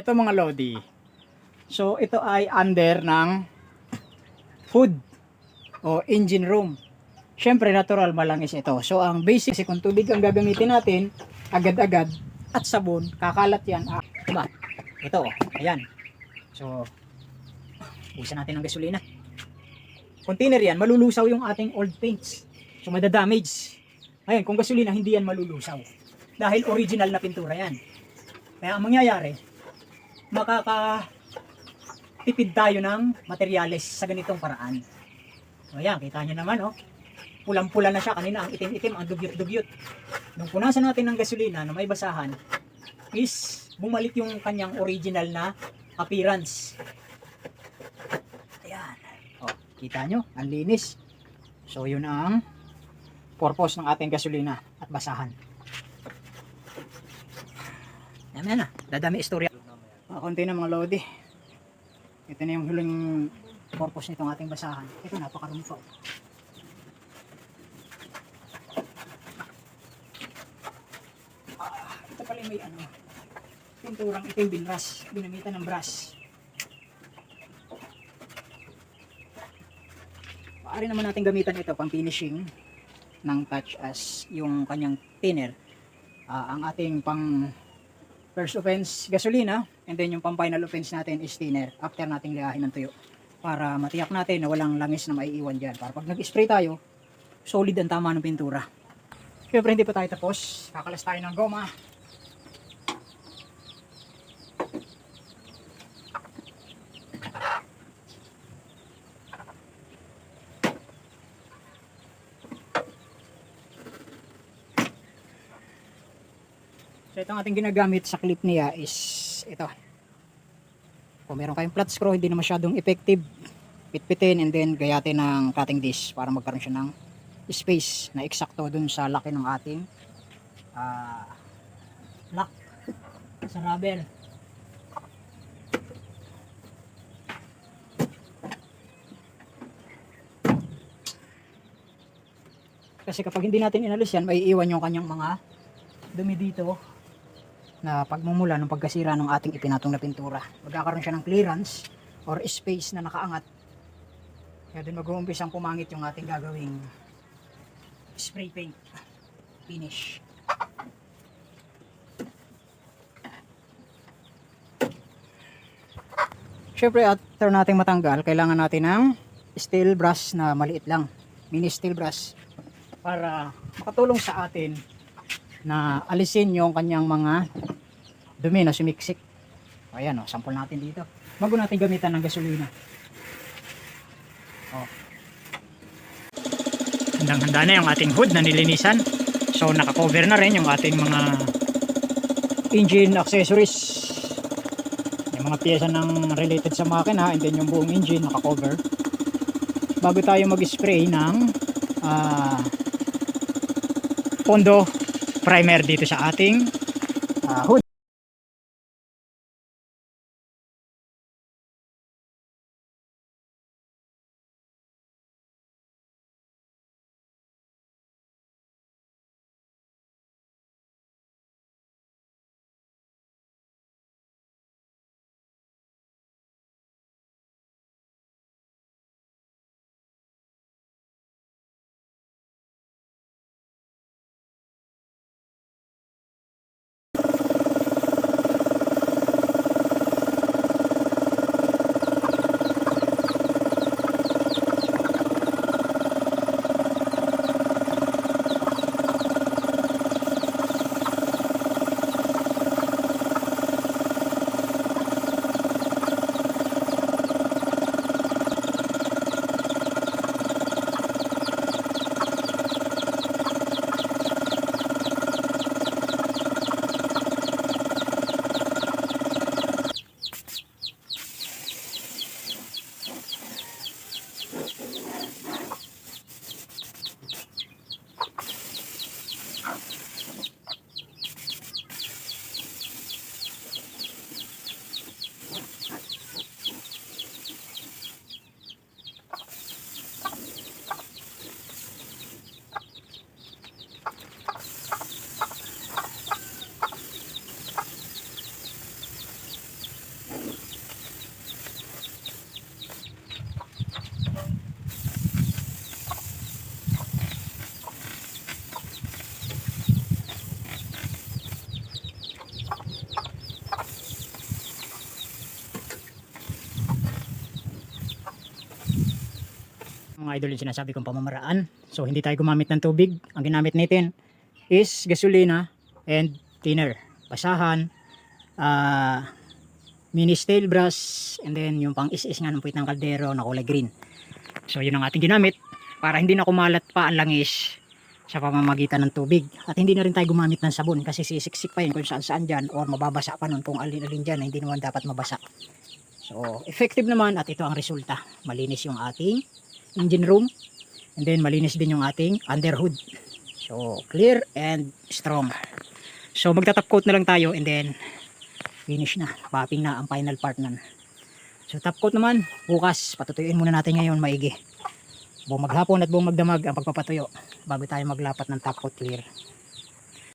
Ito mga Lodi. So ito ay under ng hood o engine room. Siyempre natural malangis ito. So ang basic kasi kung tubig ang gagamitin natin, agad-agad at sabon, kakalat yan. Ah, diba? Ito, oh, ayan. So, busan natin ng gasolina. Container yan, malulusaw yung ating old paints. So madadamage. Ayan, kung gasolina, hindi yan malulusaw. Dahil original na pintura yan. Kaya ang mangyayari, makaka tipid tayo ng materyales sa ganitong paraan. So ayan, kita nyo naman oh. Pulang-pula na siya kanina, ang itim-itim, ang dugyot-dugyot. Nung punasan natin ng gasolina na may basahan, is bumalik yung kanyang original na appearance. Ayan. Oh, kita nyo, ang linis. So yun ang purpose ng ating gasolina at basahan. Yan na, dadami istorya. Konti na mga lodi. Ito na yung huling purpose nitong ating basahan. Ito, napakarumi pa. Ah, ito pala yung may ano, pinturang itim binras, binamitan ng brush. Maaari naman natin gamitan ito pang finishing ng touch as yung kanyang thinner. Ah, ang ating pang first offense gasolina and then yung pang final offense natin is thinner. After nating lihahin ng tuyo. Para matiyak natin na walang langis na maiiwan dyan. Para pag nag-spray tayo solid ang tama ng pintura. Syempre hindi pa tayo tapos. Kakalas tayo ng goma So itong ating ginagamit sa clip niya is ito. Kung meron kayong flat screw, hindi na masyadong effective. Pitpitin and then gayatin ng cutting disc para magkaroon siya ng space na eksakto dun sa laki ng ating ah lock sa rubber. Kasi kapag hindi natin inalis yan, may iwan yung kanyang mga dumi dito na pagmumula ng pagkasira ng ating ipinatong na pintura. Magkakaroon siya ng clearance or space na nakaangat. Kaya doon mag-uumpisang pumangit yung ating gagawing spray paint finish. Siyempre, after nating matanggal, kailangan natin ng steel brush na maliit lang. Mini steel brush para makatulong sa atin na alisin yung kanyang mga dumi na sumiksik. Ayan o, sample natin dito. Bago natin gamitan ng gasolina. Oh. Handang-handa na yung ating hood na nilinisan. So nakakover na rin yung ating mga engine accessories. Yung mga pyesa ng related sa makina and then yung buong engine nakakover. Bago tayo mag-spray ng ah pondo primer dito sa ating ah, hood. Mga idol yung sinasabi kong pamamaraan. So hindi tayo gumamit ng tubig. Ang ginamit natin is gasolina and thinner. Basahan, ah mini steel brush, and then yung pang is-is nga ng puwit ng kaldero na kulay green. So yun ang ating ginamit para hindi na kumalat pa ang langis sa pamamagitan ng tubig. At hindi na rin tayo gumamit ng sabon kasi sisiksik pa yun kung saan saan dyan or mababasa pa nun kung alin-alin dyan na hindi naman dapat mabasa. So effective naman at ito ang resulta. Malinis yung ating engine room and then malinis din yung ating underhood. So clear and strong. So magta-top coat na lang tayo and then finish na. Popping na ang final part nun. So top coat naman, bukas patutuyuin muna natin ngayon maigi. Buong maghapon at buong magdamag ang pagpapatuyo bago tayo maglapat ng top coat clear.